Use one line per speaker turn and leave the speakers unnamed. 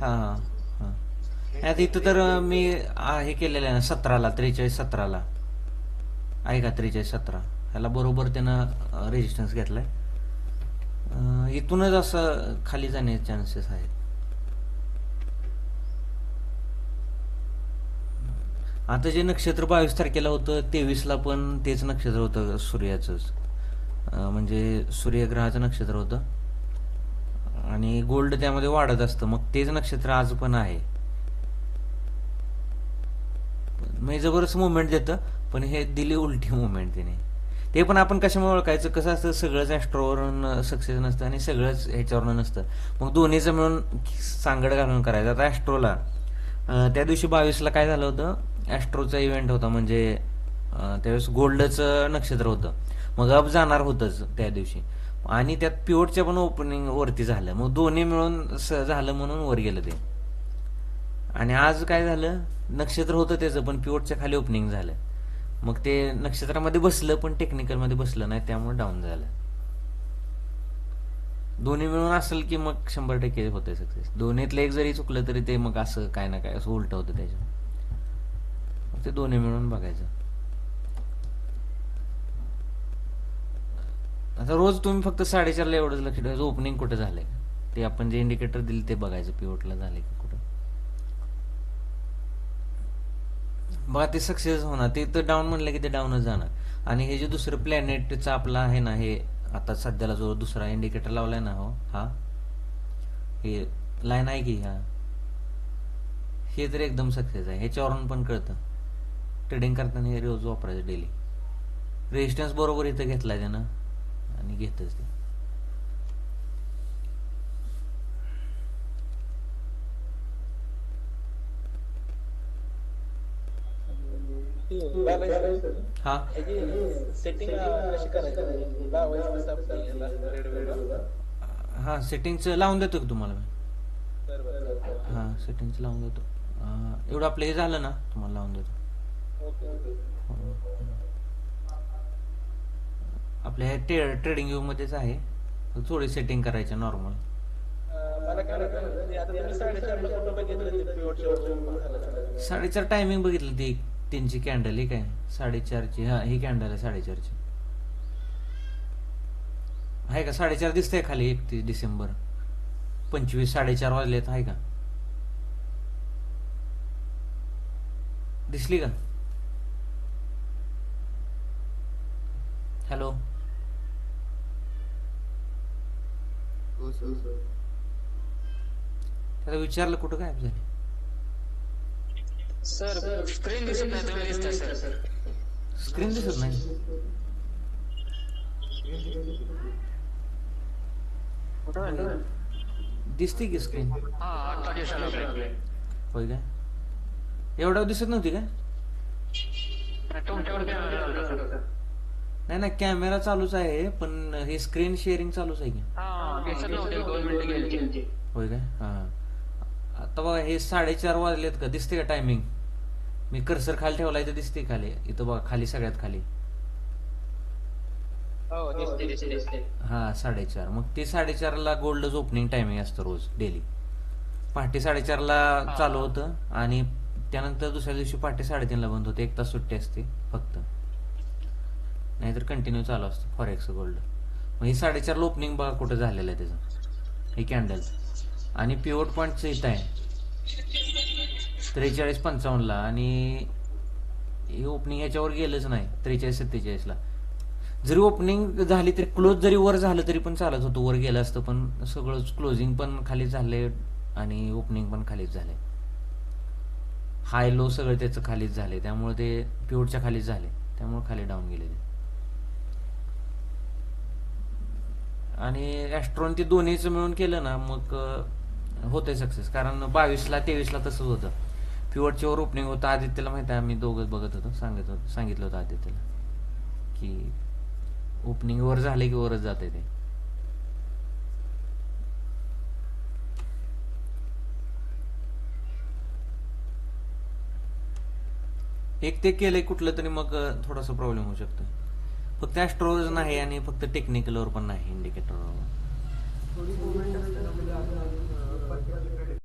हा हा. हा आता इथं तर मी आ, हे केलेलं आहे ना सतराला त्रेचाळीस सतराला. ऐका त्रेचाळीस सतरा? ह्याला बरोबर त्यानं रेजिस्टन्स घेतलाय. अं, इथूनच असं खाली जाण्याचे चान्सेस आहेत. आता जे नक्षत्र बावीस तारखेला होतं तेवीसला पण तेच नक्षत्र होतं सूर्याचंच. अं, म्हणजे सूर्यग्रहाचं नक्षत्र होतं. आणि गोल्ड त्यामध्ये वाढत असतं. मग तेच नक्षत्र आज पण आहे. म्हणजे मुवमेंट देतं पण हे दिली उलटी मुवमेंट तिने. ते पण आपण कशामुळे ओळखायचं? कसं असतं? सगळंच ॲस्ट्रोवरून सक्सेस नसतं आणि सगळंच ह्याच्यावरून नसतं. मग दोन्हीचं मिळून सांगड घालून करायचं. आता ॲस्ट्रोला त्या दिवशी बावीसला काय झालं होतं? ॲस्ट्रोचा इव्हेंट होता. म्हणजे त्यावेळेस गोल्डचं नक्षत्र होतं. मग अप जाणार होतंच त्या दिवशी. आणि त्यात पिओटच्या पण ओपनिंग वरती झालं. मग दोन्ही मिळून स- झालं म्हणून वर गेलं ते. आणि आज काय झालं? नक्षत्र होतं त्याचं पण प्युअरच्या खाली ओपनिंग झालं. मग ते नक्षत्रामध्ये बसलं पण टेक्निकलमध्ये बसलं नाही त्यामुळे डाऊन झालं. दोन्ही मिळून असेल की मग शंभर टक्के होते सक्सेस दोन्हीतलं एक जरी चुकलं तरी ते मग असं काय ना काय असं उलट होतं त्याच्या ते दोन्ही मिळून बघायचं. आता रोज तुम्ही फक्त साडेचारला एवढंच लक्ष ठेवायचं. ओपनिंग कुठं झालंय? ते आपण जे इंडिकेटर दिले ते बघायचं. पिवटला झाले की कुठं? बघा ते सक्सेस होणार. ते तर डाऊन म्हणलं की ते डाऊनच जाणार. आणि हे जे दुसरं प्लॅनेटचं आपला आहे ना हे आता सध्याला जो दुसरा इंडिकेटर लावलाय ना हो हा? हे लाईन आहे की हा? हे तर एकदम सक्सेस आहे. ह्याच्यावरून पण कळतं. ट्रेडिंग करताना हे रोज वापरायचं डेली रेजिस्टन्स बरोबर इथं घेतलाय त्यानं. घेतच ते हा.
सेटिंग
हा लावून देतो की तुम्हाला मी? हा सेटिंगचं लावून देतो. एवढं आपलं हे झालं ना तुम्हाला लावून देतो. आपल्या हे टे ट्रेडिंग व्ह्यू मध्येच आहे. थोडी सेटिंग करायची नॉर्मल साडेचार टायमिंग बघितलं ती त्यांची कॅन्डल ही काय साडेचारची हा ही कॅन्डल आहे साडेचारची. आहे का? साडेचार दिसतंय खाली एकतीस डिसेंबर. पंचवीस साडेचार वाजलेत आहे का? दिसली का? त्याला विचारलं कुठं काय झाले?
सर स्क्रीन दिसत नाही तुम्ही दिसता सर.
स्क्रीन दिसत नाही? दिसते की स्क्रीन होय काय? एवढं दिसत नव्हती
सर?
नाही ना कॅमेरा चालूच आहे पण हे स्क्रीन शेअरिंग चालूच आहे की?
हा
होय काय? हा. आता बघा हे साडेचार वाजलेत का? दिसते का टायमिंग मी कर्सर खाली ठेवलाय तर दिसते खाली. इथं बघा खाली सगळ्यात खाली.
हो दिसते दिसते दिसते
हा साडेचार. मग ते साडेचारला गोल्डच ओपनिंग टायमिंग असतं रोज डेली पहाटे साडेचारला चालू होतं आणि त्यानंतर दुसऱ्या दिवशी पहाटे साडेतीनला बंद होते. एक तास सुट्टी असते फक्त. नाहीतर कंटिन्यू चालू असतं फॉरेक्स गोल्ड मग हे साडेचारला ओपनिंग बघा कुठं झालेलं आहे त्याचं. हे कॅन्डल आणि पिवट पॉईंटचं इथं आहे. त्रेचाळीस पंचावन्नला आणि हे ओपनिंग ह्याच्यावर गेलंच नाही. त्रेचाळीस सत्तेचाळीसला. जरी ओपनिंग झाली तरी क्लोज जरी वर झालं तरी पण चालत होतं. वर गेलं असतं पण सगळं क्लोजिंग पण खाली झालंय आणि ओपनिंग पण खालीच झालंय. हाय लो सगळं त्याचं खालीच झाले त्यामुळे ते प्युअरच्या खालीच झाले त्यामुळे खाली डाऊन गेले ते आणि ॲस्ट्रॉन ते दोन्हीचं मिळून केलं ना मग होतंय सक्सेस कारण बावीसला तेवीसला तसंच होतं. प्युअरच्या ओपनिंग होतं आदित्यला माहिती आहे आम्ही दोघं बघत होतो. सांगत होतो सांगितलं होतं आदित्यला की ओपनिंग वर झाले की वरच जाते ते. एक ते केलंय कुठलं तरी मग थोडासा प्रॉब्लेम होऊ शकतो फक्त ॲस्ट्रोवर नाही आणि फक्त टेक्निकलवर पण नाही इंडिकेटरवर